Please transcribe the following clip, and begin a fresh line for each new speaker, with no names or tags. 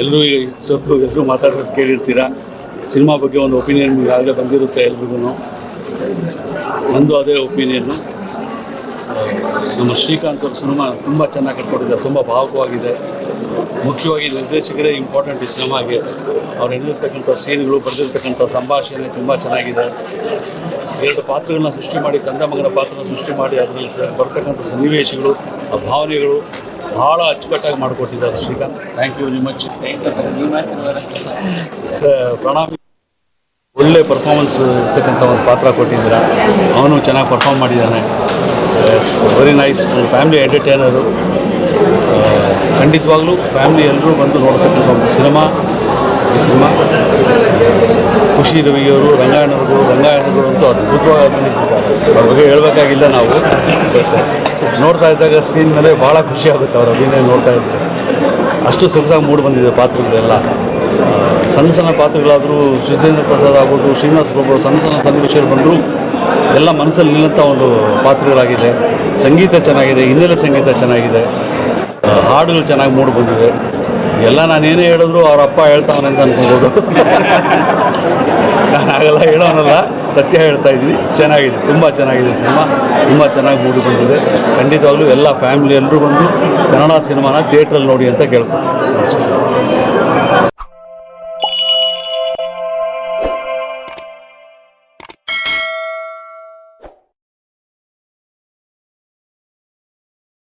ಎಲ್ಲರೂ ಈಗ ಇಷ್ಟೊತ್ತು ಎಲ್ಲರೂ ಮಾತಾಡೋದು ಕೇಳಿರ್ತೀರಾ? ಸಿನಿಮಾ ಬಗ್ಗೆ ಒಂದು ಒಪಿನಿಯನ್ ಈಗಾಗಲೇ ಬಂದಿರುತ್ತೆ ಎಲ್ರಿಗೂ ಒಂದು ಅದೇ ಒಪಿನಿಯನ್ನು ನಮ್ಮ ಶ್ರೀಕಾಂತ್ ಅವ್ರ ಸಿನಿಮಾ ತುಂಬ ಚೆನ್ನಾಗಿ ಕಟ್ಕೊಟ್ಟಿದ್ದಾರೆ, ತುಂಬ ಭಾವುಕವಾಗಿದೆ. ಮುಖ್ಯವಾಗಿ ನಿರ್ದೇಶಕರೇ ಇಂಪಾರ್ಟೆಂಟ್ ಈ ಸಿನಿಮಾಗೆ. ಅವ್ರು ಹೆಣ್ಣಿರ್ತಕ್ಕಂಥ ಸೀನ್ಗಳು ಬರೆದಿರ್ತಕ್ಕಂಥ ಸಂಭಾಷಣೆ ತುಂಬ ಚೆನ್ನಾಗಿದೆ. ಎರಡು ಪಾತ್ರಗಳನ್ನ ಸೃಷ್ಟಿ ಮಾಡಿ ತಂದೆ ಮಗನ ಪಾತ್ರನ ಸೃಷ್ಟಿ ಮಾಡಿ, ಅದರಲ್ಲಿ ಬರ್ತಕ್ಕಂಥ ಸನ್ನಿವೇಶಗಳು, ಆ ಭಾವನೆಗಳು. ಭಾಳ ಅಚ್ಚುಕಟ್ಟಾಗಿ ಮಾಡಿಕೊಟ್ಟಿದ್ದಾರೆ Srikanth. Thank you very much ಸ ಪ್ರಣಾಮಿ. ಒಳ್ಳೆ ಪರ್ಫಾರ್ಮೆನ್ಸ್ ಇರ್ತಕ್ಕಂಥ ಒಂದು ಪಾತ್ರ ಕೊಟ್ಟಿದ್ದೀರ. ಅವನು ಚೆನ್ನಾಗಿ ಪರ್ಫಾರ್ಮ್ ಮಾಡಿದ್ದಾನೆ. ವೆರಿ ನೈಸ್ ಫ್ಯಾಮಿಲಿ ಎಂಟರ್ಟೈನರು ಖಂಡಿತವಾಗ್ಲೂ ಫ್ಯಾಮಿಲಿ ಎಲ್ಲರೂ ಬಂದು ನೋಡ್ತಕ್ಕಂಥ ಒಂದು ಸಿನಿಮಾ ಈ ಸಿನಿಮಾ ಖುಷಿ ರವಿಯವರು ರಂಗಾಯಣರು ರಂಗಾಯಣಗಳು ಅಂತೂ ಅದ್ಭುತವಾಗಿ ಅಭಿನಯಿಸಿದ್ದಾರೆ. ಅವ್ರ ಬಗ್ಗೆ ಹೇಳಬೇಕಾಗಿಲ್ಲ ನಾವು. ನೋಡ್ತಾ ಇದ್ದಾಗ ಸ್ಕ್ರೀನ್ ಮೇಲೆ ಭಾಳ ಖುಷಿ ಆಗುತ್ತೆ ಅವ್ರ ಅಭಿನಯ ನೋಡ್ತಾ ಇದ್ದರೆ ಅಷ್ಟು ಸೊಗಸಾಗಿ ಮೂಡಿ ಬಂದಿದೆ ಪಾತ್ರಗಳೆಲ್ಲ. ಸಣ್ಣ ಸಣ್ಣ ಪಾತ್ರಗಳಾದರೂ ಶ್ರೀಧೇಂದ್ರ ಪ್ರಸಾದ್ ಆಗ್ಬೋದು, ಶ್ರೀನಿವಾಸ್ ಬಾಬು ಸಣ್ಣ ಸಣ್ಣ ಸನ್ನಿವೇಶಗಳು ಬಂದರೂ ಎಲ್ಲ ಮನಸ್ಸಲ್ಲಿ ನಿಲ್ಲಂಥ ಒಂದು ಪಾತ್ರಗಳಾಗಿದೆ. ಸಂಗೀತ ಚೆನ್ನಾಗಿದೆ, ಹಿನ್ನೆಲೆ ಸಂಗೀತ ಚೆನ್ನಾಗಿದೆ. ಹಾಡುಗಳು ಚೆನ್ನಾಗಿ ಮೂಡಿ ಬಂದಿದೆ. ಎಲ್ಲ ನಾನೇನೇ ಹೇಳಿದ್ರು ಅವ್ರ ಅಪ್ಪ ಹೇಳ್ತಾವನೆ ಅಂತ ಅನ್ಕೋಬೋದು ನಾನು ಹಾಗೆಲ್ಲ ಹೇಳೋನಲ್ಲ, ಸತ್ಯ ಹೇಳ್ತಾ ಇದ್ದೀನಿ. ಚೆನ್ನಾಗಿದೆ, ತುಂಬ ಚೆನ್ನಾಗಿದೆ ಸಿನಿಮಾ. ತುಂಬ ಚೆನ್ನಾಗಿ ಮೂಡಿ ಬಂದಿದೆ. ಖಂಡಿತವಾಗ್ಲೂ ಎಲ್ಲ ಫ್ಯಾಮಿಲಿ ಎಲ್ಲರೂ ಬಂದು ಕನ್ನಡ ಸಿನಿಮಾನ ಥಿಯೇಟ್ರಲ್ಲಿ ನೋಡಿ ಅಂತ ನಮಸ್ಕಾರ.